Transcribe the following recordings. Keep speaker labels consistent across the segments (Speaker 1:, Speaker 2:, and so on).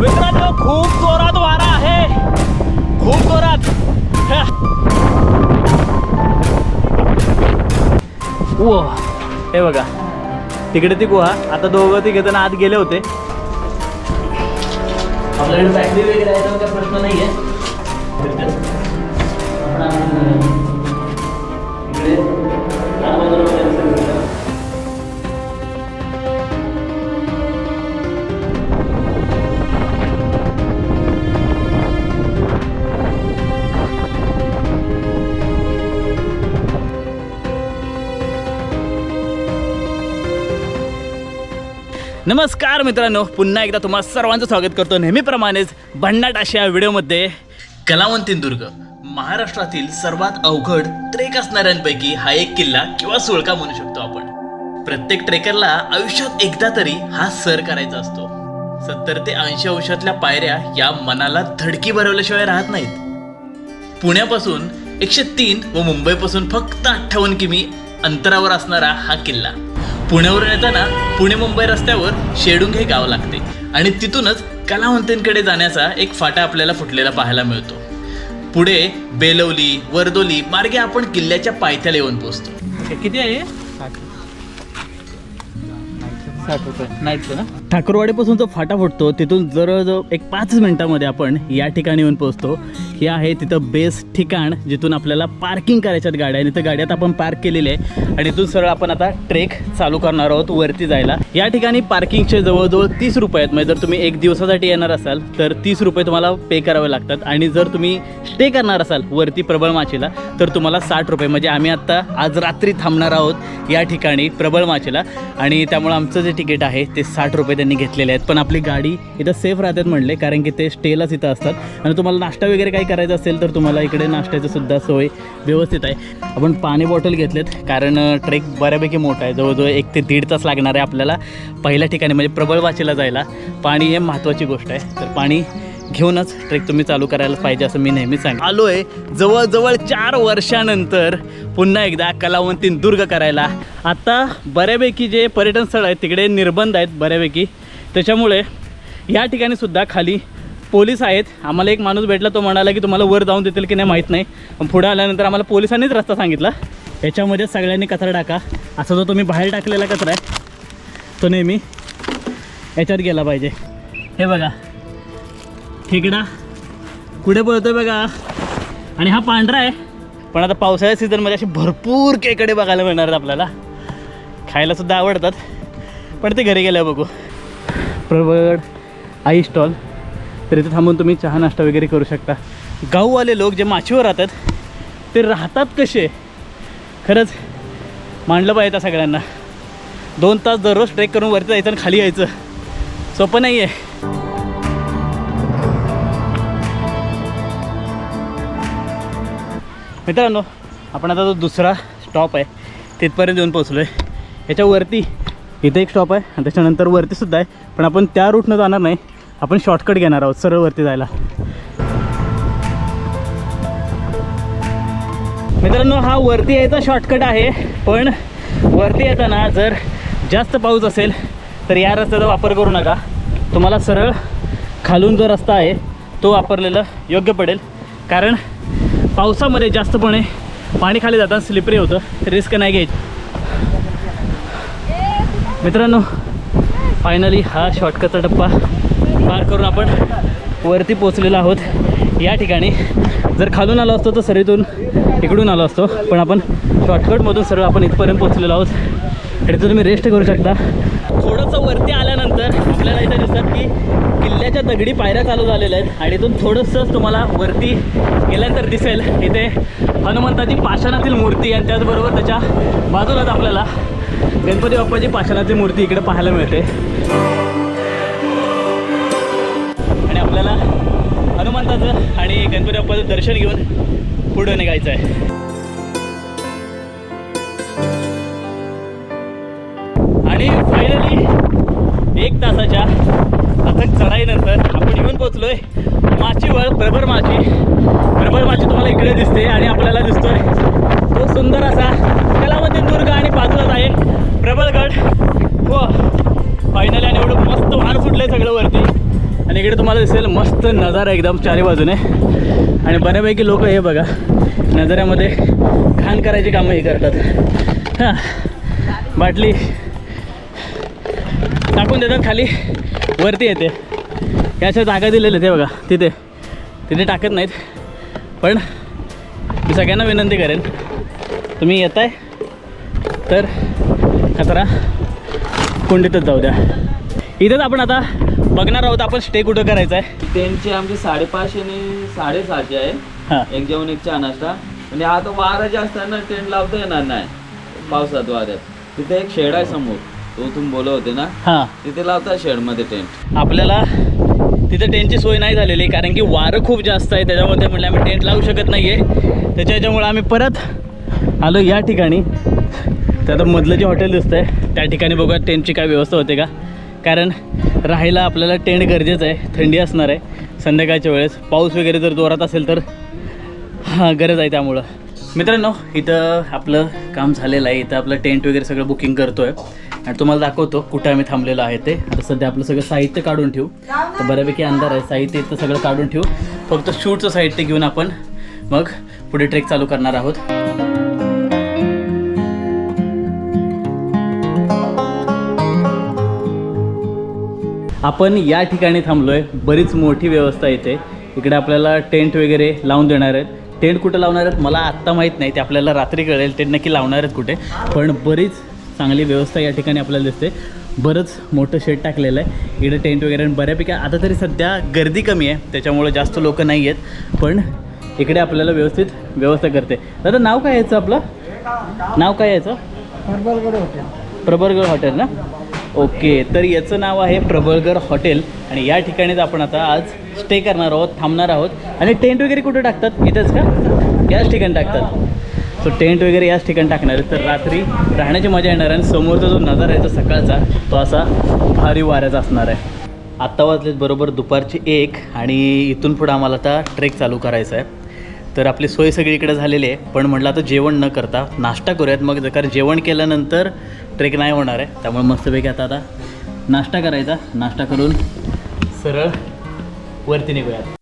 Speaker 1: मित्रांनो खूप जोरात वारा आहे. खूप जोरात. ओ हे बघा. तिकडे ती गुहा. आता दोघं तिघे जण आत गेले होते. आपल्याकडे बॅटरी वगैरे आहे तर काही प्रश्न नाही आहे नमस्कार मित्रांनो पुन्हा एकदा तुम्हा सर्वांचं स्वागत करतो. नेहमीप्रमाणेच भन्नाट अशा व्हिडिओमध्ये. कलावंतीन महाराष्ट्रातील सर्वात अवघड ट्रेक असणाऱ्यांपैकी हा एक किल्ला किंवा सुळका म्हणू शकतो आपण. प्रत्येक ट्रेकरला आयुष्यात एकदा तरी हा सर करायचा असतो. सत्तर ते ऐंशी अंशातल्या पायऱ्या या मनाला धडकी भरवल्याशिवाय राहत नाहीत. पुण्यापासून एकशे तीन व मुंबईपासून फक्त अठ्ठावन्न किमी अंतरावर असणारा हा किल्ला. पुण्यावरून येताना पुणे मुंबई रस्त्यावर शेडुंग हे गाव लागते. आणि तिथूनच कलावंतींकडे जाण्याचा एक फाटा आपल्याला फुटलेला पाहायला मिळतो. पुढे बेलवली वर्दोली मार्गे आपण किल्ल्याच्या पायथ्याला येऊन पोहोचतो. किती आहे? ठाकूरवाडीपासून जो फाटा फुटतो तिथून जवळजवळ एक पाच मिनिटामध्ये आपण या ठिकाणी येऊन पोहोचतो. हे आहे तिथं बेस्ट ठिकाण जिथून आपल्याला पार्किंग करायच्यात गाड्या. आणि त्या गाड्यात आपण पार्क केलेली आहे. आणि इथून सरळ आपण आता ट्रेक चालू करणार आहोत वरती जायला. या ठिकाणी पार्किंगचे जवळजवळ तीस रुपये आहेत. म्हणजे जर तुम्ही एक दिवसासाठी येणार असाल तर तीस रुपये तुम्हाला पे करावे लागतात. आणि जर तुम्ही स्टे करणार असाल वरती प्रबळ माचीला तर तुम्हाला साठ रुपये. म्हणजे आम्ही आत्ता आज रात्री थांबणार आहोत या ठिकाणी प्रबळ माचीला. आणि त्यामुळे आमचं जे तिकीट आहे ते साठ रुपये त्यांनी घेतलेले आहेत. पण आपली गाडी इथं सेफ राहतात म्हणले कारण की ते स्टेलाच इथं असतात. आणि तुम्हाला नाश्ता वगैरे काही करायचं असेल तर तुम्हाला इकडे नाश्त्याची सुद्धा सोय व्यवस्थित आहे. आपण पाणी बॉटल घेतलेत कारण ट्रेक बऱ्यापैकी मोठा आहे. जवळजवळ एक ते दीड तास लागणार आहे आपल्याला पहिल्या ठिकाणी म्हणजे प्रबळ वाचीला जायला. पाणी हे महत्त्वाची गोष्ट आहे. तर पाणी घेऊनच ट्रेक तुम्ही चालू करायला पाहिजे असं मी नेहमीच सांग आलो आहे जवळजवळ चार वर्षानंतर पुन्हा एकदा कलावंतीन दुर्ग करायला. आता बऱ्यापैकी जे पर्यटन स्थळ आहेत तिकडे निर्बंध आहेत बऱ्यापैकी. त्याच्यामुळे या ठिकाणी सुद्धा खाली पोलीस आहेत. आम्हाला एक माणूस भेटला तो म्हणाला की तुम्हाला वर जाऊन देतील की नाही माहीत नाही. पण पुढे आल्यानंतर आम्हाला पोलिसांनीच रस्ता सांगितला. याच्यामध्ये सगळ्यांनी कचरा टाका. असा जो तुम्ही बाहेर टाकलेला कचरा आहे तो नेहमी याच्यात गेला पाहिजे. हे बघा. ठिकडा कुठे बोलतोय बघा. आणि हा पांढरा आहे. पण आता पावसाळ्या सीझनमध्ये असे भरपूर केकडे बघायला मिळणार आहेत आपल्याला. खायलासुद्धा आवडतात. पण ते घरी गेल्यावर बघू. प्रबळ आई स्टॉल तर इथे थांबून तुम्ही चहा नाश्ता वगैरे करू शकता. गाऊवाले लोक जे माचीवर राहतात ते राहतात कसे? खरंच मांडलं पाहिजे त्या सगळ्यांना. दोन तास दररोज ट्रेक करून वरती जायचं आणि खाली यायचं. सोपं नाही आहे मित्रांनो आपण आता जो दुसरा स्टॉप आहे तिथपर्यंत येऊन पोचलो आहे याच्यावरती इथे एक स्टॉप आहे आणि त्याच्यानंतर वरतीसुद्धा आहे. पण आपण त्या रूटनं जाणार नाही. आपण शॉर्टकट घेणार आहोत सरळ वरती जायला. मित्रांनो हा वरती यायचा शॉर्टकट आहे. पण वरती येताना जर जास्त पाऊस असेल तर या रस्त्याचा वापर करू नका. तुम्हाला सरळ खालून जो रस्ता आहे तो वापरलेलं योग्य पडेल. कारण पावसामध्ये जास्तपणे पाणी खाली जाताना स्लिपरी होतं. रिस्क नाही घ्यायची. मित्रांनो फायनली हा शॉर्टकटचा टप्पा पार करून आपण वरती पोचलेलो आहोत. या ठिकाणी जर खालून आलो असतो तर सरीतून इकडून आलो असतो. पण आपण शॉर्टकटमधून सरळ आपण इथपर्यंत पोचलेलो आहोत. इथे तुम्ही रेस्ट करू शकता. थोडंसं वरती आल्यानंतर आपल्याला इथं दिसतात की किल्ल्याच्या दगडी पायऱ्या चालू झालेल्या आहेत आणि इथून थोडंसंच तुम्हाला वरती गेल्यानंतर दिसेल. इथे हनुमंताची पाषाणातील मूर्ती आणि त्याचबरोबर त्याच्या बाजूलाच आपल्याला गणपती बाप्पाची पाषाणाची मूर्ती इकडे पाहायला मिळते. गणपती बाप्पाचं दर्शन घेऊन पुढं निघायचं आहे. आणि फायनली एक तासाच्या अथक चढाईनंतर आपण येऊन पोचलोय माचीवर प्रभर माची. प्रभर माची तुम्हाला इकडे दिसते आणि आपल्याला दिसतोय. तो सुंदर असा कलावती दुर्ग आणि बाजूलाच आहे प्रबलगड. हो फायनली आणि एवढं मस्त वार सुटलंय सगळं वरती. आणि इकडे तुम्हाला दिसेल मस्त नजारा एकदम चारी बाजूने. आणि बऱ्यापैकी लोक हे बघा नजाऱ्यामध्ये घाण करायची कामं हे करतात. हां बाटली टाकून देतात खाली वरती येते. याच्या जागा दिलेल्या ते बघा तिथे. तिथे टाकत नाहीत पण मी सगळ्यांना विनंती करेन तुम्ही येताय तर कचरा कुंडीतच जाऊ द्या. इथेच आपण आता बघणार आहोत आपण स्टे कुठं करायचा आहे.
Speaker 2: त्यांची आमची साडेपाचशे आणि साडेसहाशे आहे. एक जेवण एक चहा नाश्ता. म्हणजे आता वारा जास्त आहे ना टेंट लावता येणार नाही. पावसात वाऱ्यात. तिथे एक शेड आहे समोर. तो तुम्ही बोलत होते ना?
Speaker 1: हां.
Speaker 2: तिथे लावता शेडमध्ये टेंट
Speaker 1: आपल्याला तिथे टेंटची सोय नाही झालेली कारण की वारं खूप जास्त आहे. त्याच्यामुळे ते म्हणले आम्ही टेंट लावू शकत नाही आहे त्याच्या ह्याच्यामुळे आम्ही परत आलो या ठिकाणी. तर आता मधलं जे हॉटेल दिसतं आहे त्या ठिकाणी बघूया टेंटची काय व्यवस्था होते का. कारण राहायला आपल्याला टेंट गरजेचं आहे. थंडी असणार आहे. संध्याकाळच्या वेळेस. पाऊस वगैरे जर जोरात असेल तर हां गरज आहे त्यामुळं. मित्रांनो इथं आपलं काम झालेलं आहे. इथं आपलं टेंट वगैरे सगळं बुकिंग करतो आहे आणि तुम्हाला दाखवतो कुठं आम्ही थांबलेलो आहे ते. आता सध्या आपलं सगळं साहित्य काढून ठेवू. तर बऱ्यापैकी अंधार आहे. साहित्य इथं सगळं काढून ठेवू. फक्त शूटचं साहित्य घेऊन आपण मग पुढे ट्रेक चालू करणार आहोत. आपण या ठिकाणी थांबलो आहे बरीच मोठी व्यवस्था इथे. इकडे आपल्याला टेंट वगैरे लावून देणार आहेत. टेंट कुठं लावणार आहेत मला आत्ता माहीत नाही. ते आपल्याला रात्री कळेल. टेंट नक्की लावणार आहेत कुठे. पण बरीच चांगली व्यवस्था या ठिकाणी आपल्याला दिसते. बरंच मोठं शेड टाकलेलं आहे. इकडे टेंट वगैरे आणि बऱ्यापैकी आता तरी सध्या गर्दी कमी आहे. त्याच्यामुळे जास्त लोक नाही आहेत. पण इकडे आपल्याला व्यवस्थित व्यवस्था करते. दादा नाव काय यायचं आपलं? नाव काय यायचं? प्रबळगड हॉटेल ना? ओके तर याचं नाव आहे प्रबळगड हॉटेल. आणि या ठिकाणीच आपण आता आज स्टे करणार आहोत थांबणार आहोत. आणि टेंट वगैरे कुठे टाकतात? इथंच का? याच ठिकाणी टाकतात. सो टेंट वगैरे याच ठिकाणी टाकणार आहे तर रात्री राहण्याची मजा येणार आहे आणि समोरचा जो नजारा आहे तो सकाळचा तो असा भारी वाऱ्याचा असणार आहे. आत्ता वाजलेत बरोबर दुपारची एक आणि इथून पुढं आम्हाला आता ट्रेक चालू करायचा आहे. तर आपली सोय सगळीकडे झालेली आहे. पण म्हटलं आता जेवण न करता नाश्ता करूयात. मग जर जेवण केल्यानंतर ट्रेक नाही होणार आहे. त्यामुळे मस्तपैकी आता आता नाश्ता करायचा. नाश्ता करून सरळ वरती निघूयात.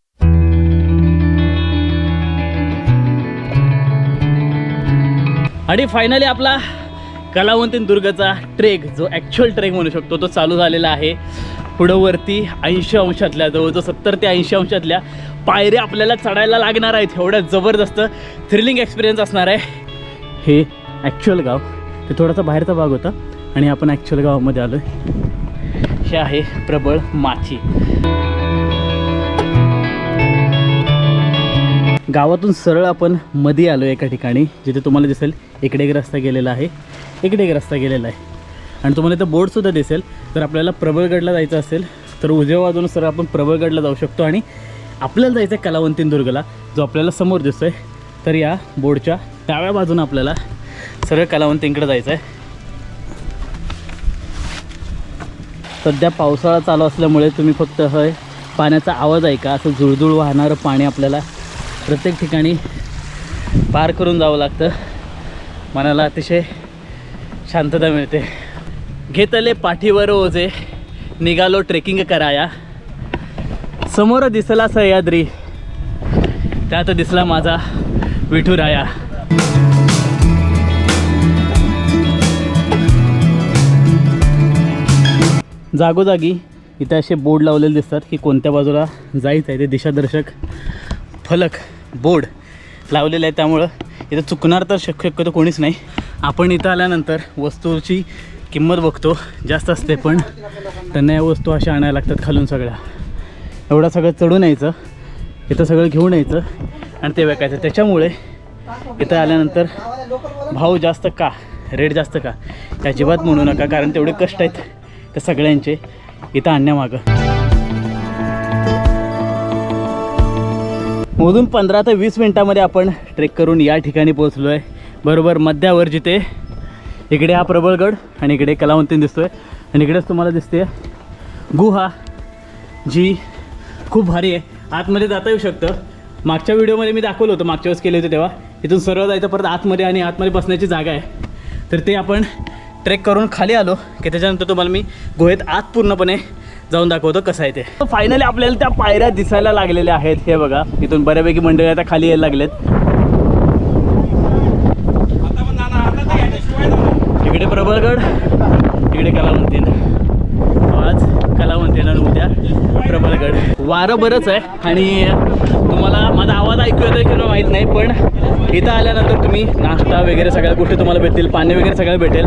Speaker 1: आणि फायनली आपला कलावंतीन दुर्गचा ट्रेक जो ॲक्च्युअल ट्रेक म्हणू शकतो तो चालू झालेला आहे. पुढं वरती ऐंशी अंशातल्या जवळजवळ सत्तर ते ऐंशी अंशातल्या पायऱ्या आपल्याला चढायला लागणार आहेत. एवढ्या जबरदस्त थ्रिलिंग एक्सपिरियन्स असणार आहे. हे ॲक्च्युअल गाव. ते थोडासा बाहेरचा भाग होता आणि आपण ॲक्च्युअल गावामध्ये आलो हे आहे प्रबळ माची. गावातून सरळ आपण मध्ये आलो एका ठिकाणी जिथे तुम्हाला दिसेल इकडे एक रस्ता गेलेला आहे. इकडे एक रस्ता गेलेला आहे. आणि तुम्हाला इथं बोर्डसुद्धा दिसेल. तर आपल्याला प्रबळगडला जायचं असेल तर उजव्या बाजून सर आपण प्रबळगडला जाऊ शकतो आणि आपल्याला जायचं आहे कलावंतीन दुर्गला जो आपल्याला समोर दिसतो आहे तर या बोर्डच्या डाव्या बाजून आपल्याला सरळ कलावंतींकडे जायचं आहे. सध्या पावसाळा चालू असल्यामुळे तुम्ही फक्त हय पाण्याचा आवाज ऐका असं जुळजुळ वाहणारं पाणी आपल्याला प्रत्येक ठिकाणी पार करून जावं लागतं. मनाला अतिशय शांतता मिळते. घेतले पाठीवर ओझे निघालो ट्रेकिंग कराया समोर दिसला सह्याद्री त्यात दिसला माझा विठुराया जागोजागी इथे असे बोर्ड लावलेले दिसतात की कोणत्या बाजूला जायचं आहे ते दिशादर्शक फलक बोर्ड लावलेलं आहे त्यामुळं इथं चुकणार तर शक्य शक्यतो कोणीच नाही. आपण इथं आल्यानंतर वस्तूची किंमत बघतो. जास्त असते पण त्यांना या वस्तू अशा आणायला लागतात खालून सगळ्या. एवढं सगळं चढून यायचं. इथं सगळं घेऊन यायचं. आणि ते विकायचं. त्याच्यामुळे इथं आल्यानंतर भाव जास्त का? रेट जास्त का? अजिबात म्हणू नका कारण तेवढे कष्ट आहेत त्या सगळ्यांचे इथं आणण्यामागं. मोजून पंधरा ते वीस मिनटामध्ये आपण ट्रेक करून या ठिकाणी पोहोचलो आहे बरोबर मध्यावर जिथे इकडे हा प्रबळगड आणि इकडे कलावंतीन दिसतो आहे आणि इकडेच तुम्हाला दिसते गुहा जी खूप भारी आहे. आतमध्ये जाता येऊ शकतं. मागच्या व्हिडिओमध्ये मी दाखवलं होतं मागच्या वेळेस केले होते तेव्हा. इथून सरळ जायचं परत आतमध्ये आणि आतमध्ये बसण्याची जागा आहे. तर ते आपण ट्रेक करून खाली आलो की त्याच्यानंतर तुम्हाला मी गुहेत आत पूर्णपणे जाऊन दाखवतो कसं आहे ते. फायनली आपल्याला त्या पायऱ्या दिसायला लागलेल्या आहेत. हे बघा इथून बऱ्यापैकी मंडळी आता खाली यायला लागलेत इकडे प्रबळगड इकडे कलावंतीन आज कलावंतीन आणि उद्या प्रबळगड वारं बरंच आहे. आणि तुम्हाला माझा आवाज ऐकू येतो की माहीत नाही पण इथं आल्यानंतर तुम्ही नाश्ता वगैरे सगळ्या गोष्टी तुम्हाला भेटतील पाणी वगैरे सगळं भेटेल.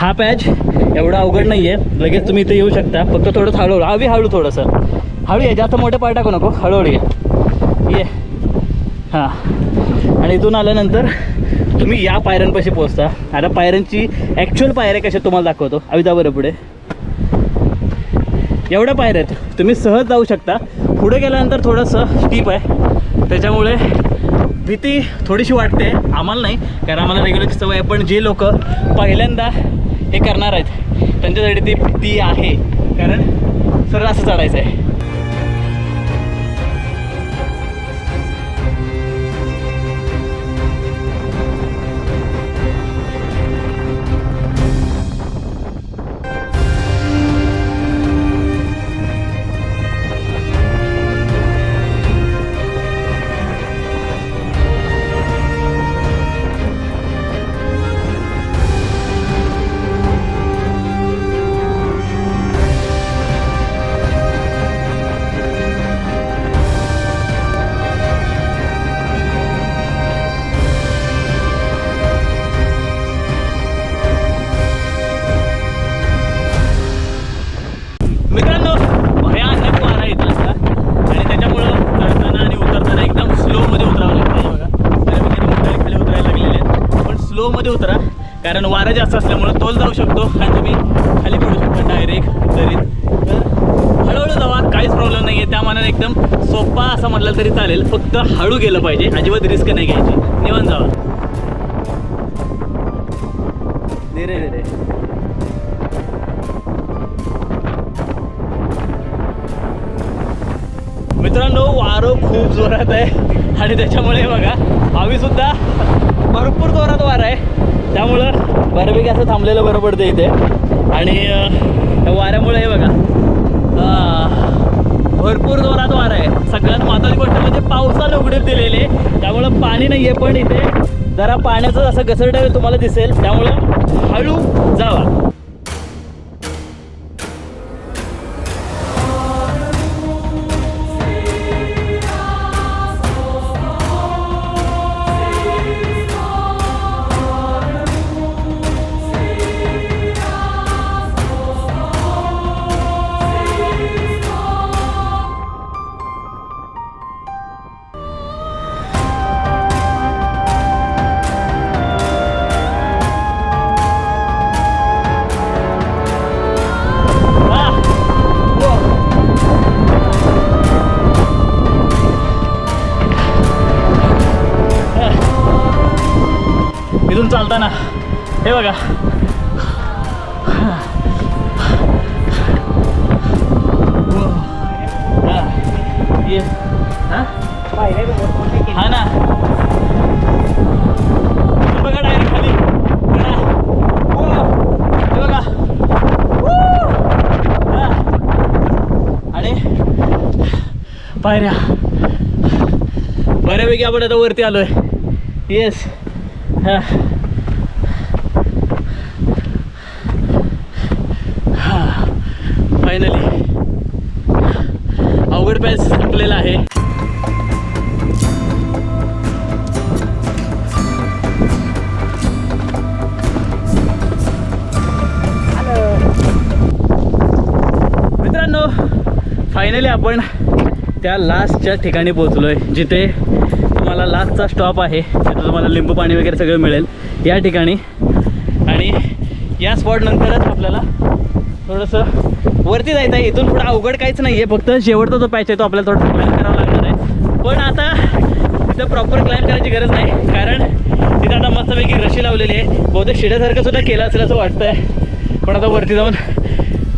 Speaker 1: हा पॅच. एवढा अवघड नाही आहे लगेच तुम्ही इथे येऊ शकता. फक्त थोडंसं हळूहळू हवी हळू थोडंसं. हळू ये जास्त मोठे पाय टाकू नको. हळूहळू ये. ये. हां. आणि इथून आल्यानंतर तुम्ही या पायऱ्यांपाशी पोहोचता. आता पायऱ्यांची ॲक्च्युअल पायऱ्या कशा तुम्हाला दाखवतो. अविदा बरं पुढे. एवढ्या पायऱ्या आहेत. तुम्ही सहज जाऊ शकता. पुढे गेल्यानंतर थोडंसं स्टीप आहे. त्याच्यामुळे भीती थोडीशी वाटते. आम्हाला नाही कारण आम्हाला रेग्युलरची सवय आहे. पण जे लोक पहिल्यांदा हे करणार आहेत त्यांच्यासाठी ती भीती आहे. कारण सरळ असं चढायचं आहे वारा जास्त असल्यामुळं तोल जाऊ शकतो आणि तुम्ही खाली पडू शकता डायरेक्ट दरीत तर हळूहळू जावा काहीच प्रॉब्लेम नाही आहे त्या मानाने एकदम सोपा असं म्हटलं तरी चालेल. फक्त हळू गेलं पाहिजे. अजिबात रिस्क नाही घ्यायची. निवांत जावा. धीरे धीरे मित्रांनो वारं खूप जोरात आहे. आणि त्याच्यामुळे बघा आम्ही सुद्धा भरपूर जोरात वारा आहे. त्यामुळं बऱ्यापैकी असं थांबलेलं बरं पडतं इथे. आणि वाऱ्यामुळे हे बघा. भरपूर जोरात वारा आहे. सगळ्यात महत्त्वाची गोष्ट म्हणजे पावसानं उघडीप दिलेले त्यामुळं पाणी नाही आहे पण इथे. जरा पाण्याचं असं घसरडं तुम्हाला दिसेल. त्यामुळं हळू जावा. बघा. हा. ये. ना बघा डायरेक्ट खाली. बघा. बघा आणि पायऱ्या. बऱ्यापैकी आपण आता वरती आलोय. येस हां फायनली अवघड पॅच संपलेला आहे. मित्रांनो फायनली आपण त्या लास्टच्या ठिकाणी पोहोचलो आहे जिथे तुम्हाला लास्टचा स्टॉप आहे. तिथं तुम्हाला लिंबू पाणी वगैरे सगळं मिळेल या ठिकाणी. आणि या स्पॉट नंतरच आपल्याला थोडंसं वरती जायचं आहे. इथून पुढं अवघड काहीच नाही आहे फक्त शेवटचा जो पॅच आहे तो आपल्याला थोडं क्लाइम करावा लागणार आहे. पण आता तिथं प्रॉपर क्लाइम करायची गरज नाही. कारण तिथं आता मस्तपैकी रशी लावलेली आहे. बहुतेक शिड्यासारखं सुद्धा केलं असेल असं वाटतं आहे पण आता वरती जाऊन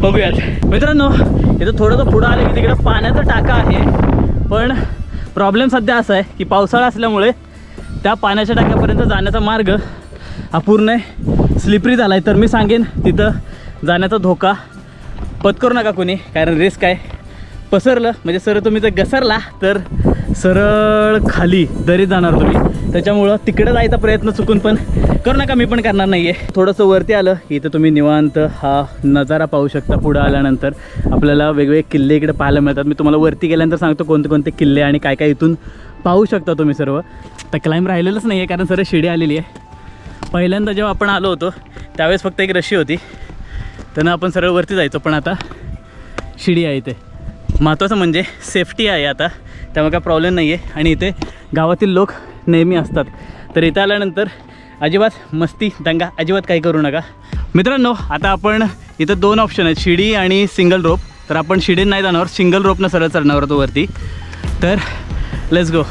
Speaker 1: बघूयात. मित्रांनो इथं थोडंसं पुढं आलं की तिकडं पाण्याचा टाका आहे. पण प्रॉब्लेम सध्या असा आहे की पावसाळा असल्यामुळे त्या पाण्याच्या टाक्यापर्यंत जाण्याचा मार्ग हा पूर्ण स्लिपरी झाला आहे तर मी सांगेन तिथं जाण्याचा धोका पत्करू नका कोणी कारण रिस्क आहे. पसरलं म्हणजे सर तुम्ही जर घसरला तर सरळ खाली दरीत जाणार तुम्ही. त्याच्यामुळं तिकडे जायचा प्रयत्न चुकून पण करू नका मी पण करणार नाही आहे थोडंसं वरती आलं इथं तुम्ही निवांत हा नजारा पाहू शकता पुढं आल्यानंतर. आपल्याला वेगवेगळे किल्ले इकडे पाहायला मिळतात. मी तुम्हाला वरती गेल्यानंतर सांगतो कोणते कोणते किल्ले आणि काय काय इथून पाहू शकता तुम्ही सर्व. तर क्लाइंब राहिलेलंच नाही आहे कारण सर शिडी आलेली आहे. पहिल्यांदा जेव्हा आपण आलो होतो त्यावेळेस फक्त एक रशी होती. त्यांना आपण सरळ वरती जायचो पण आता शिडी आहे इथे. महत्त्वाचं म्हणजे सेफ्टी आहे आता. त्यामुळे काय प्रॉब्लेम नाही आहे आणि इथे गावातील लोक नेहमी असतात. तर इथं आल्यानंतर अजिबात मस्ती दंगा अजिबात काही करू नका. मित्रांनो आता आपण इथं दोन ऑप्शन आहेत शिडी आणि सिंगल रोप तर आपण शिडीन नाही जाणार सिंगल रोपनं सरळ चढणार होतो वरती. तर लेट्स गो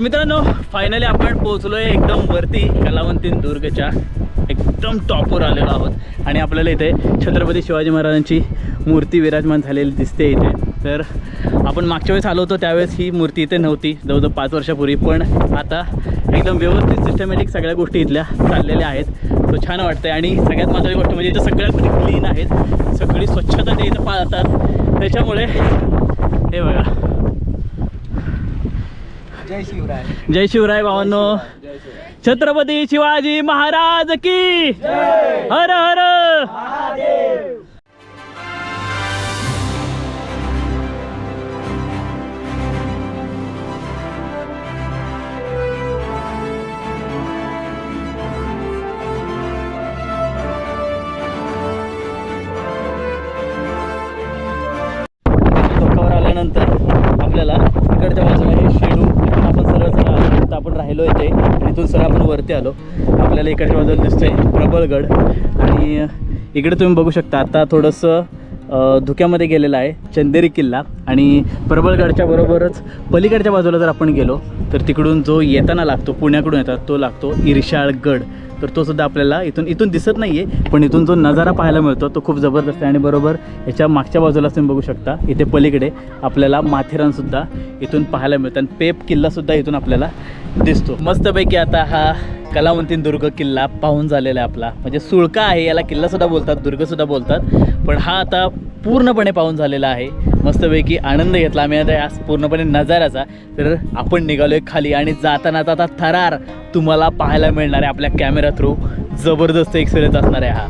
Speaker 1: तर मित्रांनो फायनली आपण पोहोचलो आहे एकदम वरती कलावंतीन दुर्गच्या एकदम टॉपवर आलेलो आहोत. आणि आपल्याला इथे छत्रपती शिवाजी महाराजांची मूर्ती विराजमान झालेली दिसते इथे. तर आपण मागच्या वेळेस आलो होतो त्यावेळेस ही मूर्ती इथे नव्हती जवळजवळ पाच वर्षापूर्वी. पण आता एकदम व्यवस्थित सिस्टमॅटिक सगळ्या गोष्टी इथल्या चाललेल्या आहेत. तो छान वाटतंय. आणि सगळ्यात महत्त्वाची गोष्ट म्हणजे इथं सगळ्या गोष्टी क्लीन आहेत. सगळी स्वच्छता ते इथं पाळतात. त्याच्यामुळे हे बघा.
Speaker 3: जय शिवराय.
Speaker 1: जय शिवराय भावांनो. छत्रपती शिवाजी महाराज की हर हर. आल्यानंतर आपल्याला इकडच्या बाजूला हे शेडू इथून आपण सरळ सरळ आलो तिथं आपण राहिलो इथे. आणि इथून सर आपण वरती आलो. आपल्याला इकडच्या बाजूला दिसतंय प्रबळगड आणि इकडे तुम्ही बघू शकता आता थोडंसं धुक्यामध्ये गेलेलं आहे. चंदेरी किल्ला. आणि प्रबळगडच्या बरोबरच पलीकडच्या बाजूला जर आपण गेलो तर तिकडून जो येताना लागतो पुण्याकडून येतात तो लागतो इर्शाळगड. तर तो सुद्धा आपल्याला इथून इथून दिसत नाही आहे पण इथून जो नजारा पाहायला मिळतो तो खूप जबरदस्त आहे. आणि बरोबर याच्या मागच्या बाजूला तुम्ही बघू शकता इथे पलीकडे आपल्याला माथेरानसुद्धा इथून पाहायला मिळतं. आणि पेप किल्लासुद्धा इथून आपल्याला दिसतो. मस्तपैकी आता हा कलावंतीन दुर्ग किल्ला पाहून झालेला आहे आपला. म्हणजे सुळका आहे याला किल्लासुद्धा बोलतात दुर्गसुद्धा बोलतात. पण हा आता पूर्णपणे पाहून झालेला आहे. मस्तपैकी आनंद घेतला. आम्ही आता आज पूर्णपणे नजाऱ्याचा. तर आपण निघालो आहे खाली आणि जाताना आता थरार तुम्हाला पाहायला मिळणार आहे आपल्या कॅमेरा थ्रू जबरदस्त एक्सपिरियन्स असणार आहे हा.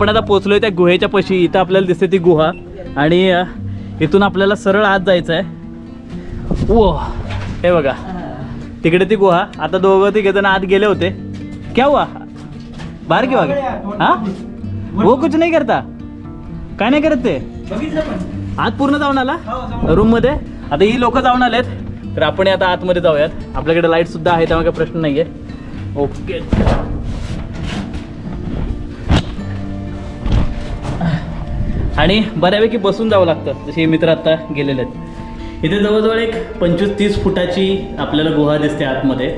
Speaker 1: आपण आता पोचलोय त्या गुहेच्या पशी. इथं आपल्याला दिसते ती गुहा. आणि इथून आपल्याला सरळ आत जायचं आहे ओ हे बघा. तिकडे ती गुहा. आता दोघं तिघे जण आत गेले होते. क्या हुआ? बाहेर की वागे? हा? वो कुछ नाही करता. काय नाही करत ते? आत पूर्ण जाऊन आला? रूममध्ये? आता ही लोक जाऊन आलेत. तर आपण आता आतमध्ये जाऊयात. आपल्याकडे लाइट सुद्धा आहे त्यामुळे काही प्रश्न नाहीये. ओके. आणि बऱ्यापैकी बसून जावं लागतं जसे हे मित्र आत्ता गेलेले आहेत. इथे जवळजवळ एक पंचवीस तीस फुटाची आपल्याला गुहा दिसते आतमध्ये.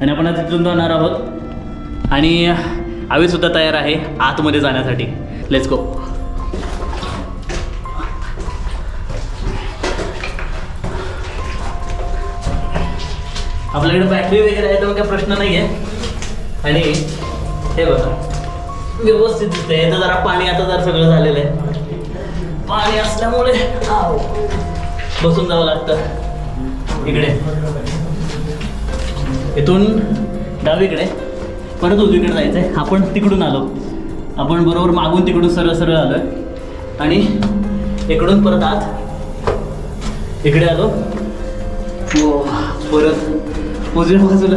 Speaker 1: आणि आपण आता तिथून जाणार आहोत. आणि आवीसुद्धा तयार आहे आतमध्ये जाण्यासाठी. लेट्स गो आपल्याकडे बॅटरी वगैरे आहे तर काय प्रश्न नाही आहे. आणि हे बघा. व्यवस्थित दिसतंय. इथं जरा पाणी आता जरा सगळं झालेलं आहे. पाणी असल्यामुळे बसून जावं लागतं. इकडे. इथून डावीकडे परत उजवीकडे जायचं आहे आपण तिकडून आलो. आपण बरोबर मागून तिकडून सरळ सरळ आलो आणि इकडून परत आत. इकडे आलो. हो परत. उजव्या बाजूला.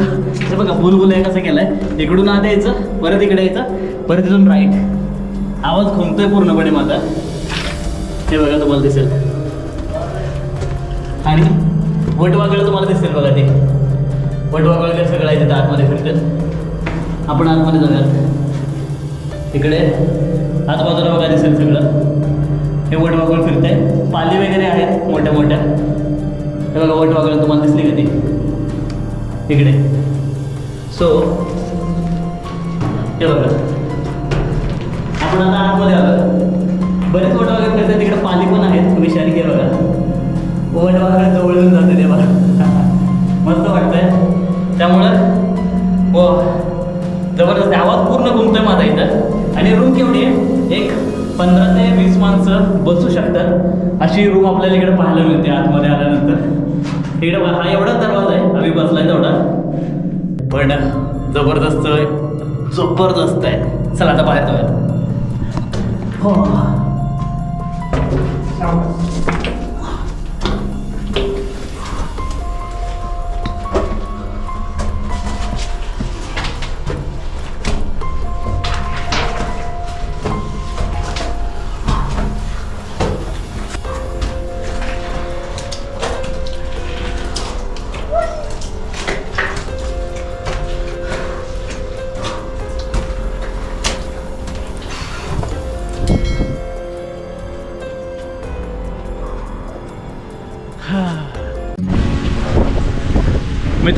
Speaker 1: हे बघा बुलबुल कसं केलाय. इकडून आत यायचं परत इकडे यायचं परत इथून राईट आवाज खुंबतोय पूर्णपणे माझा. हे बघा तुम्हाला दिसेल. आणि वटवागळ तुम्हाला दिसेल बघा ते. वटवागळ ते सगळं आहे तिथं आतमध्ये फिरतात आपण आतमध्ये जाऊयात. इकडे आजूबाजूला बघा दिसेल सगळं. हे वटवागळ फिरतंय. पाली वगैरे आहेत मोठ्या मोठ्या हे बघा वटवागळ तुम्हाला दिसली का ती? इकडे सो हे बघा. आपण आता आतमध्ये आलो बरेच वट वगैरे फिरतात तिकडे पाणी पण आहेत विषारी घे बघा. वट वगैरे जवळ येऊन जाते तेव्हा मस्त वाटतंय. त्यामुळं हो. जबरदस्त. आवाज पूर्ण घुमतोय माझा इथं. आणि रूम केवढी आहे? एक पंधरा ते वीस माणसं बसू शकतात. अशी रूम आपल्याला इकडे पाहायला मिळते आतमध्ये आल्यानंतर. इकडे बघा, हा एवढाच दरवाजा आहे. आम्ही बसलाय तेवढा. पण जबरदस्त आहे. जबरदस्त आहे. चला आता बाहेर जाऊया. हो. Tchau.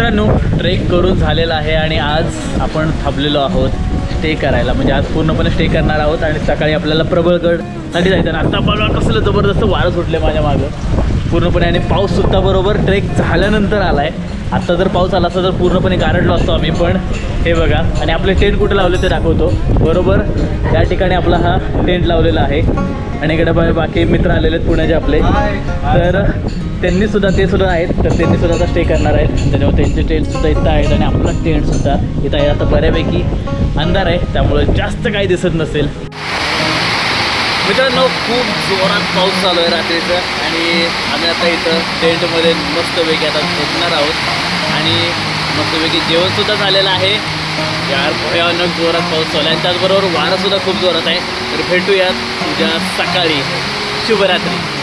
Speaker 1: मित्रांनो ट्रेक करून झालेला आहे आणि आज आपण थांबलेलो आहोत स्टे करायला. म्हणजे आज पूर्णपणे स्टे करणार आहोत आणि सकाळी आपल्याला प्रबळगडसाठी जायचं आणि आता बघा कसलं जबरदस्त वारं सुटले माझ्या मागं. पूर्णपणे आणि पाऊससुद्धा बरोबर ट्रेक झाल्यानंतर आला आहे आत्ता जर पाऊस आला असता तर पूर्णपणे गारडलो असतो आम्ही पण. हे बघा आणि आपले टेंट कुठे लावले ते दाखवतो. बरोबर? त्या ठिकाणी आपला हा टेंट लावलेला आहे. आणि इकडे बा- बाकी मित्र आलेले आहेत पुण्याचे आपले. तर त्यांनी सुद्धा ते सुद्धा आहेत. तर त्यांनी सुद्धा आता स्टे करणार आहेत. त्याच्यामुळे त्यांचे टेंटसुद्धा इथं आहेत आणि आपला टेंटसुद्धा इथं आहे. आता बऱ्यापैकी अंधार आहे. त्यामुळे जास्त काही दिसत नसेल. मित्रांनो खूप जोरात पाऊस चालू आहे रात्रीचं. आणि आम्ही आता इथं टेंटमध्ये मस्तपैकी आता झोपणार आहोत. आणि मस्तपैकी जेवणसुद्धा झालेलं आहे. यार भयानक जोरात पाऊस चालू आहे. आणि त्याचबरोबर वारासुद्धा खूप जोरात आहे. तर भेटूयात उद्या सकाळी. शुभरात्री.